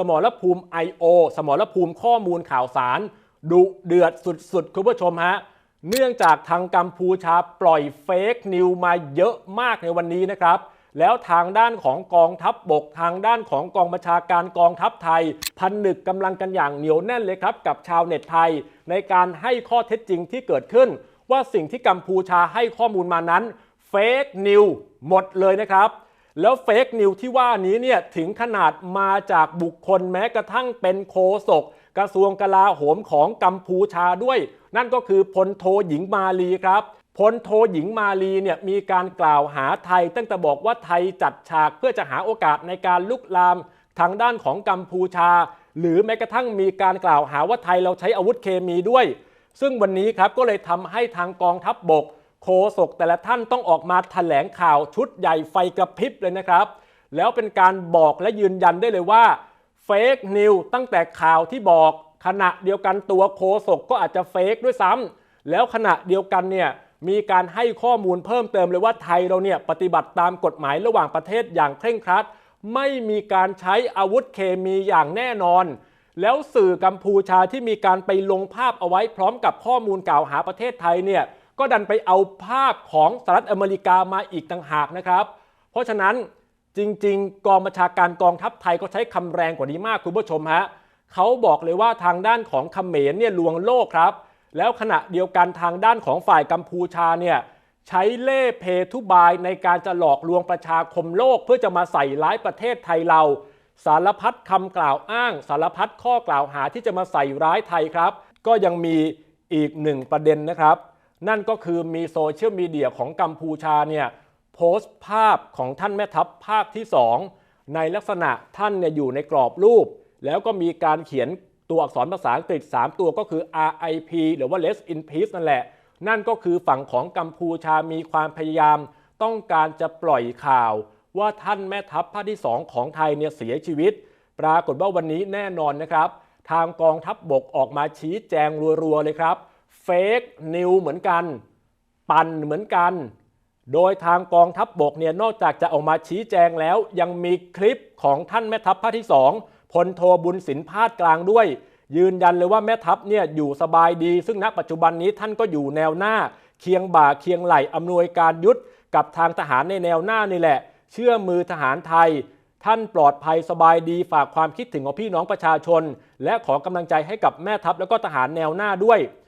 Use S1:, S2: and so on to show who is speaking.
S1: สมรภูมิ I.O. สมรภูมิข้อมูลข่าวสารดุเดือดสุดๆ คุณผู้ชมฮะ เนื่องจากทางกัมพูชาปล่อยเฟกนิวมาเยอะมากในวันนี้นะครับ แล้วทางด้านของกองทัพบบกทางด้านของกองบัญชาการกองทัพไทย พันหนึกกำลังกันอย่างเหนียวแน่นเลยครับ กับชาวเน็ตไทย ในการให้ข้อเท็จจริงที่เกิดขึ้น ว่าสิ่งที่กัมพูชาให้ข้อมูลมานั้นเฟกนิวหมดเลยนะครับ แล้วเฟกนิวที่ว่านี้เนี่ยถึงขนาดมาจากบุคคลแม้กระทั่งเป็นโคศกกระทรวงกลาโหมของกัมพูชาด้วย นั่นก็คือพลโทหญิงมาลีครับพลโทหญิงมาลีเนี่ยมีการกล่าวหาไทย ตั้งแต่บอกว่าไทยจัดฉากเพื่อจะหาโอกาสในการลุกลามทางด้านของกัมพูชา หรือแม้กระทั่งมีการกล่าวหาว่าไทยเราใช้อาวุธเคมีด้วย ซึ่งวันนี้ครับก็เลยทำให้ทางกองทัพบบก โคศกแต่ละท่านต้องออกมาแถลงข่าวชุดใหญ่ไฟกระพริบเลยนะครับ แล้วเป็นการบอกและยืนยันได้เลยว่าเฟกนิวตั้งแต่ข่าวที่บอกขณะเดียวกันตัวโคศกก็อาจจะเฟกด้วยซ้ำแล้วขณะเดียวกันเนี่ยมีการให้ข้อมูลเพิ่มเติมเลยว่าไทยเราเนี่ยปฏิบัติตามกฎหมายระหว่างประเทศอย่างเคร่งครัด ไม่มีการใช้อาวุธเคมีอย่างแน่นอน แล้วสื่อกัมพูชาที่มีการไปลงภาพเอาไว้พร้อมกับข้อมูลกล่าวหาประเทศไทยเนี่ย ก็ดันไปเอาภาพของสหรัฐอเมริกามาอีกต่างหากนะครับ เพราะฉะนั้นจริง ๆ กองบัญชาการกองทัพไทยก็ใช้คำแรงกว่านี้มากคุณผู้ชมฮะเขาบอกเลยว่าทางด้านของเขมรเนี่ยลวงโลกครับ แล้วขณะเดียวกันทางด้านของฝ่ายกัมพูชาเนี่ยใช้เล่เพทุบายในการจะหลอกลวงประชาคมโลก เพื่อจะมาใส่ร้ายประเทศไทยเรา สารพัดคำกล่าวอ้าง สารพัดข้อกล่าวหาที่จะมาใส่ร้ายไทยครับ ก็ยังมีอีกหนึ่งประเด็นนะครับ นั่นก็คือมีโซเชียลมีเดียของกัมพูชาเนี่ยโพสต์ภาพของท่านแม่ทัพภาคที่ 2 ในลักษณะท่านเนี่ยอยู่ในกรอบรูป แล้วก็มีการเขียนตัวอักษรภาษาอังกฤษ 3 ตัวก็คือ RIP หรือว่า Rest in Peace นั่นแหละ นั่นก็คือฝั่งของกัมพูชามีความพยายาม ต้องการจะปล่อยข่าว ว่าท่านแม่ทัพภาคที่ 2 ของไทยเนี่ยเสียชีวิต ปรากฏว่าวันนี้แน่นอนนะครับ ทางกองทัพบบกออกมาชี้แจงรัวๆเลยครับ เฟกนิวเหมือนกัน ปั่นเหมือนกัน โดยทางกองทัพบบกเนี่ยนอกจากจะออกมาชี้แจงแล้ว ยังมีคลิปของท่านแม่ทัพภาคที่2พลโทบุญสินพาดกลางด้วย ยืนยันเลยว่าแม่ทัพเนี่ยอยู่สบายดี ซึ่งณปัจจุบันนี้ท่านก็อยู่แนวหน้า เคียงบ่าเคียงไหลอำนวยการยุทธกับทางทหารในแนวหน้านี่แหละ เชื่อมือทหารไทย ท่านปลอดภัยสบายดีฝากความคิดถึงของพี่น้องประชาชน และขอกำลังใจให้กับแม่ทัพแล้วก็ทหารแนวหน้าด้วย